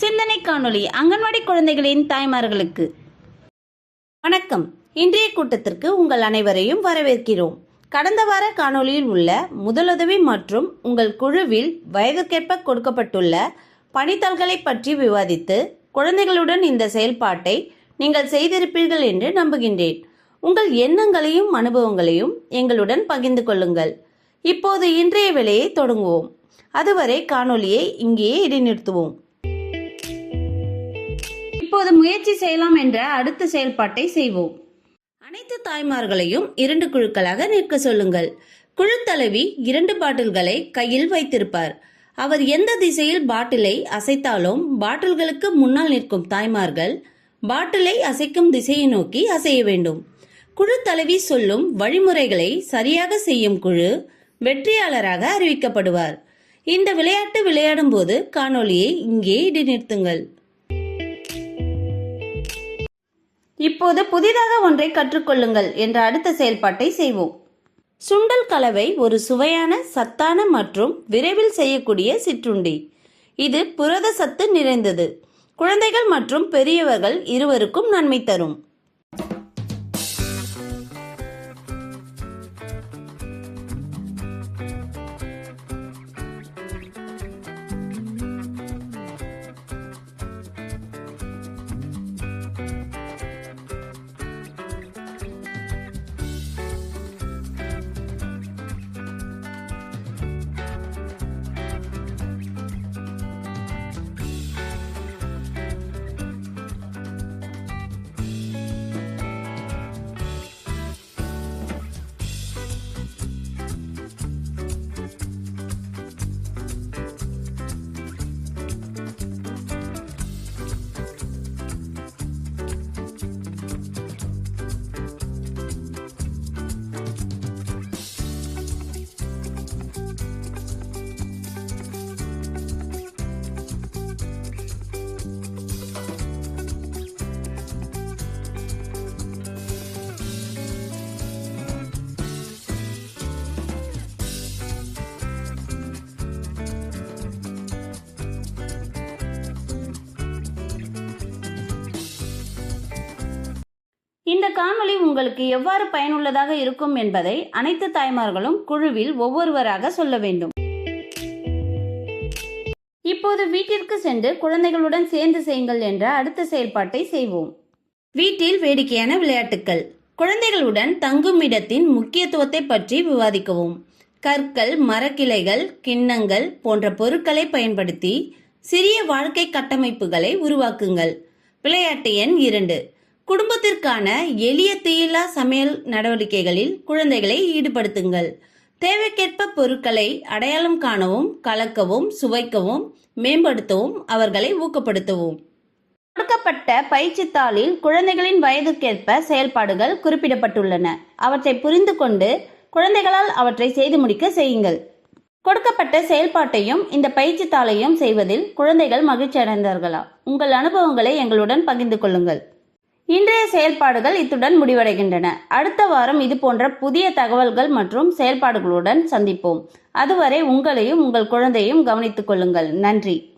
சிந்தனை காணொளி அங்கன்வாடி குழந்தைகளின் தாய்மார்களுக்கு. வணக்கம். இன்றைய கூட்டத்திற்கு உங்கள் அனைவரையும் வரவேற்கிறோம். கடந்த வார காணொளியில் உள்ள முதலுதவி மற்றும் உங்கள் குழுவில் வயதுக்கேற்ப கொடுக்கப்பட்டுள்ள பணித்தல்களை பற்றி விவாதித்து குழந்தைகளுடன் இந்த செயல்பாட்டை நீங்கள் செய்திருப்பீர்கள் என்று நம்புகின்றேன். உங்கள் எண்ணங்களையும் அனுபவங்களையும் எங்களுடன் பகிர்ந்து கொள்ளுங்கள். இப்போது இன்றைய வேலையை தொடங்குவோம். அதுவரை காணொலியை இங்கேயே இடைநிறுத்துவோம். இப்போது முயற்சி செய்யலாம் என்ற அடுத்த செயல்பாட்டை செய்வோம். அனைத்து தாய்மார்களையும் இரண்டு குழுக்களாக நிற்க சொல்லுங்கள். குழு தலைவி இரண்டு பாட்டில்களை கையில் வைத்திருப்பார். அவர் எந்த திசையில் பாட்டிலை அசைத்தாலும் பாட்டில்களுக்கு முன்னால் நிற்கும் தாய்மார்கள் பாட்டிலை அசைக்கும் திசையை நோக்கி அசைய வேண்டும். குழு தலைவி சொல்லும் வழிமுறைகளை சரியாக செய்யும் குழு வெற்றியாளராக அறிவிக்கப்படுவார். இந்த விளையாட்டு விளையாடும் போது காணொலியை இங்கே இடைநிறுத்துங்கள் இப்போது புதிதாக ஒன்றை கற்றுக்கொள்ளுங்கள் என்ற அடுத்த செயல்பாட்டை செய்வோம். சுண்டல் கலவை ஒரு சுவையான சத்தான மற்றும் விரைவில் செய்யக்கூடிய சிற்றுண்டி. இது புரத சத்து நிறைந்தது. குழந்தைகள் மற்றும் பெரியவர்கள் இருவருக்கும் நன்மை தரும். இந்த காணொளி உங்களுக்கு எவ்வாறு பயனுள்ளதாக இருக்கும் என்பதை அனைத்து தாய்மார்களும் குழுவில் ஒவ்வொருவராக சொல்ல வேண்டும். இப்போது வீட்டிற்கு சென்று குழந்தைகளுடன் சேர்ந்து செய்யுங்கள் என்ற அடுத்த செயல்பாட்டை செய்வோம். வீட்டில் வேடிக்கையான விளையாட்டுக்கள். குழந்தைகளுடன் தங்கும் இடத்தின் முக்கியத்துவத்தை பற்றி விவாதிக்கவும். கற்கள் மரக்கிளைகள் கிண்ணங்கள் போன்ற பொருட்களை பயன்படுத்தி சிறிய வாழ்க்கை கட்டமைப்புகளை உருவாக்குங்கள். விளையாட்டு எண் இரண்டு. குடும்பத்திற்கான எளிய தீயில்லா சமையல் நடவடிக்கைகளில் குழந்தைகளை ஈடுபடுத்துங்கள். தேவைக்கேற்ப பொருட்களை அடையாளம் காணவும் கலக்கவும் சுவைக்கவும் மேம்படுத்தவும் அவர்களை ஊக்கப்படுத்தவும். கொடுக்கப்பட்ட பயிற்சித்தாளில் குழந்தைகளின் வயதுக்கேற்ப செயல்பாடுகள் குறிப்பிடப்பட்டுள்ளன. அவற்றை புரிந்து கொண்டு குழந்தைகளால் அவற்றை செய்து முடிக்க செய்யுங்கள். கொடுக்கப்பட்ட செயல்பாட்டையும் இந்த பயிற்சித்தாளையும் செய்வதில் குழந்தைகள் மகிழ்ச்சி அடைந்தார்களா உங்கள் அனுபவங்களை எங்களுடன் பகிர்ந்து கொள்ளுங்கள். இன்றைய செயல்பாடுகள் இத்துடன் முடிவடைகின்றன. அடுத்த வாரம் இது போன்ற புதிய தகவல்கள் மற்றும் செயல்பாடுகளுடன் சந்திப்போம். அதுவரை உங்களையும் உங்கள் குழந்தையும் கவனித்துக் கொள்ளுங்கள். நன்றி.